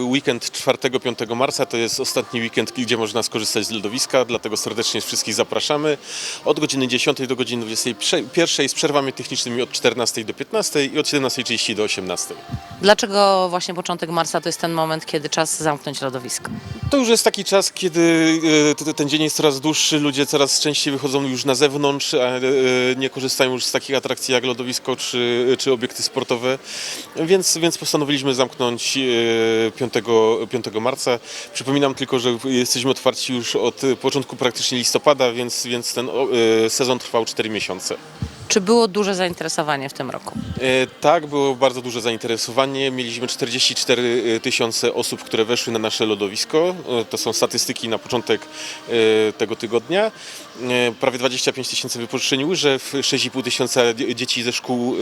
Weekend 4-5 marca to jest ostatni weekend, gdzie można skorzystać z lodowiska, dlatego serdecznie wszystkich zapraszamy. Od godziny 10 do godziny 21 z przerwami technicznymi od 14 do 15 i od 17.30 do 18. Dlaczego właśnie początek marca to jest ten moment, kiedy czas zamknąć lodowisko? To już jest taki czas, kiedy e, ten dzień jest coraz dłuższy, ludzie coraz częściej wychodzą już na zewnątrz, a e, nie korzystają już z takich atrakcji jak lodowisko czy, czy obiekty sportowe, więc, więc postanowiliśmy zamknąć e, 5, 5 marca. Przypominam tylko, że jesteśmy otwarci już od początku praktycznie listopada, więc, więc ten e, sezon trwał 4 miesiące. Czy było duże zainteresowanie w tym roku? E, Tak, było bardzo duże zainteresowanie. Mieliśmy 44 tysiące osób, które weszły na nasze lodowisko. E, To są statystyki na początek e, tego tygodnia. E, Prawie 25 tysięcy wypożyczeń łyżew, 6,5 tysiąca dzie- dzieci ze szkół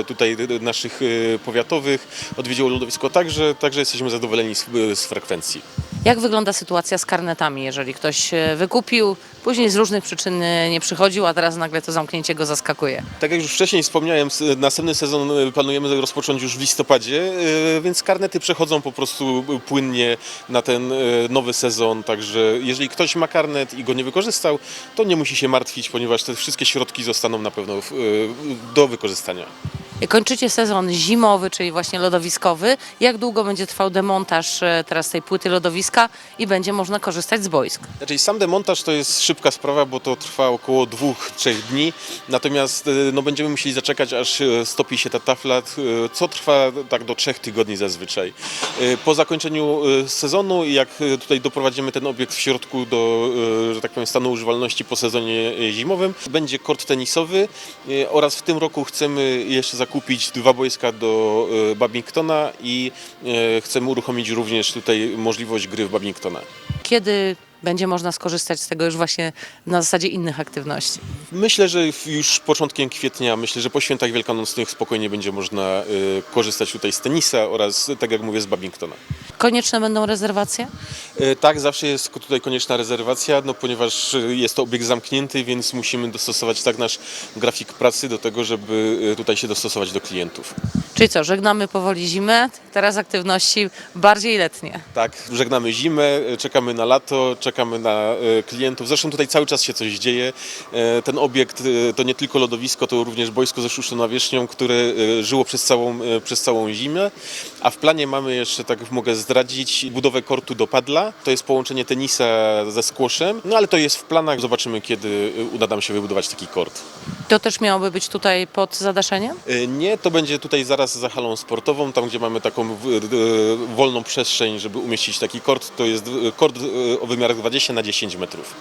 e, tutaj e, naszych e, powiatowych odwiedziło lodowisko. Także, także jesteśmy zadowoleni z, z frekwencji. Jak wygląda sytuacja z karnetami, jeżeli ktoś e, wykupił, później z różnych przyczyn e, nie przychodził, a teraz nagle to zamknięcie go zaskakuje? Tak jak już wcześniej wspomniałem, następny sezon e, planujemy rozpocząć już w listopadzie, e, więc karnety przechodzą po prostu płynnie na ten nowy sezon. Także jeżeli ktoś ma karnet i go nie wykorzystał, to nie musi się martwić, ponieważ te wszystkie środki zostaną na pewno do wykorzystania. Kończycie sezon zimowy, czyli właśnie lodowiskowy. Jak długo będzie trwał demontaż e, teraz tej płyty lodowiska i będzie można korzystać z boisk? Znaczy sam demontaż to jest szybka sprawa, bo to trwa około dwóch, trzech dni. Natomiast e, no, będziemy musieli zaczekać, aż e, stopi się ta tafla, co trwa tak do trzech tygodni zazwyczaj. Po zakończeniu sezonu, jak tutaj doprowadzimy ten obiekt w środku do, że tak powiem, stanu używalności po sezonie zimowym, będzie kort tenisowy oraz w tym roku chcemy jeszcze zakupić dwa boiska do e, badmintona i e, chcemy uruchomić również tutaj możliwość gry w badmintona. Kiedy będzie można skorzystać z tego już właśnie na zasadzie innych aktywności? Myślę, że już początkiem kwietnia, myślę, że po świętach wielkanocnych spokojnie będzie można y, korzystać tutaj z tenisa oraz, tak jak mówię, z badmintona. Konieczne będą rezerwacje? Y, tak, zawsze jest tutaj konieczna rezerwacja, no, ponieważ y, jest to obiekt zamknięty, więc musimy dostosować tak nasz grafik pracy do tego, żeby y, tutaj się dostosować do klientów. Czyli co, żegnamy powoli zimę, teraz aktywności bardziej letnie. Tak, żegnamy zimę, czekamy na lato, czekamy na y, klientów. Zresztą tutaj cały czas się coś dzieje. E, Ten obiekt y, to nie tylko lodowisko, to również boisko ze sztuczną nawierzchnią, które żyło przez całą, przez całą zimę. A w planie mamy jeszcze, tak mogę zdradzić, budowę kortu do padla. To jest połączenie tenisa ze squashem, no ale to jest w planach. Zobaczymy, kiedy uda nam się wybudować taki kort. To też miałoby być tutaj pod zadaszeniem? Nie, to będzie tutaj zaraz za halą sportową, tam gdzie mamy taką y, wolną przestrzeń, żeby umieścić taki kort. To jest y, kort y, o wymiarach 20 na 10 metrów.